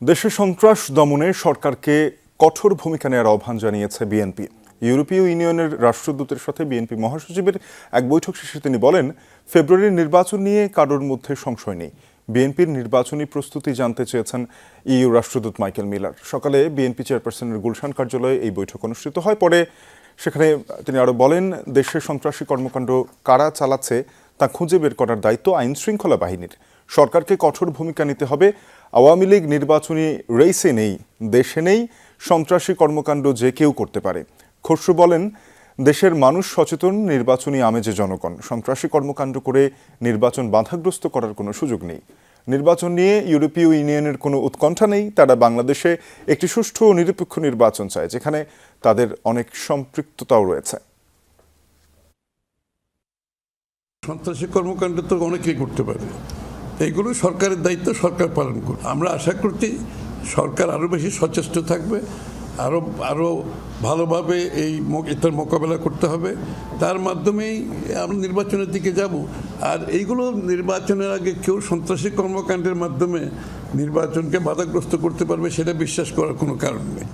দেশে সন্ত্রাস দমনে সরকারকে কঠোর ভূমিকা নেওয়ার আহ্বান জানিয়েছে বিএনপি। ইউরোপীয় ইউনিয়নের রাষ্ট্রদূতের সাথে বিএনপি মহাসচিবের এক বৈঠক শেষে তিনি বলেন, ফেব্রুয়ারির নির্বাচন নিয়ে কারোর মধ্যে সংশয় নেই। বিএনপির নির্বাচনী প্রস্তুতি জানতে চেয়েছেন ইউ রাষ্ট্রদূত মাইকেল মিলার। সকালে বিএনপি চেয়ারপারসনের গুলশান কার্যালয়ে এই বৈঠক অনুষ্ঠিত হয়। পরে সেখানে তিনি আরও বলেন, দেশে সন্ত্রাসী কর্মকাণ্ড কারা চালাচ্ছে তা খুঁজে বের করার দায়িত্ব আইন শৃঙ্খলা বাহিনীর। সরকারকে কঠোর ভূমিকা নিতে হবে। আওয়ামী লীগ নির্বাচনী রেইসে নেই, দেশে নেই, সন্ত্রাসী কর্মকাণ্ড যে কেউ করতে পারে। খসরু বলেন, দেশের মানুষ সচেতন, নির্বাচনী আমেজে জনগণ। সন্ত্রাসী কর্মকাণ্ড করে নির্বাচন বাধাগ্রস্ত করার কোনো সুযোগ নেই। নির্বাচন নিয়ে ইউরোপীয় ইউনিয়নের কোনো উৎকণ্ঠা নেই। তারা বাংলাদেশে একটি সুষ্ঠু ও নিরপেক্ষ নির্বাচন চায়, যেখানে তাদের অনেক সম্পৃক্ততাও রয়েছে। সন্ত্রাসী কর্মকাণ্ড তো অনেকেই করতে পারে। এইগুলো সরকারের দায়িত্ব, সরকার পালন করবে। আমরা আশা করছি সরকার আরও বেশি সচেষ্ট থাকবে আরও আরও ভালোভাবে এই এটার মোকাবেলা করতে হবে। তার মাধ্যমেই আমরা নির্বাচনের দিকে যাব। আর এইগুলো নির্বাচনের আগে কেউ সন্ত্রাসী কর্মকাণ্ডের মাধ্যমে নির্বাচনকে বাধাগ্রস্ত করতে পারবে সেটা বিশ্বাস করার কোনো কারণ নেই।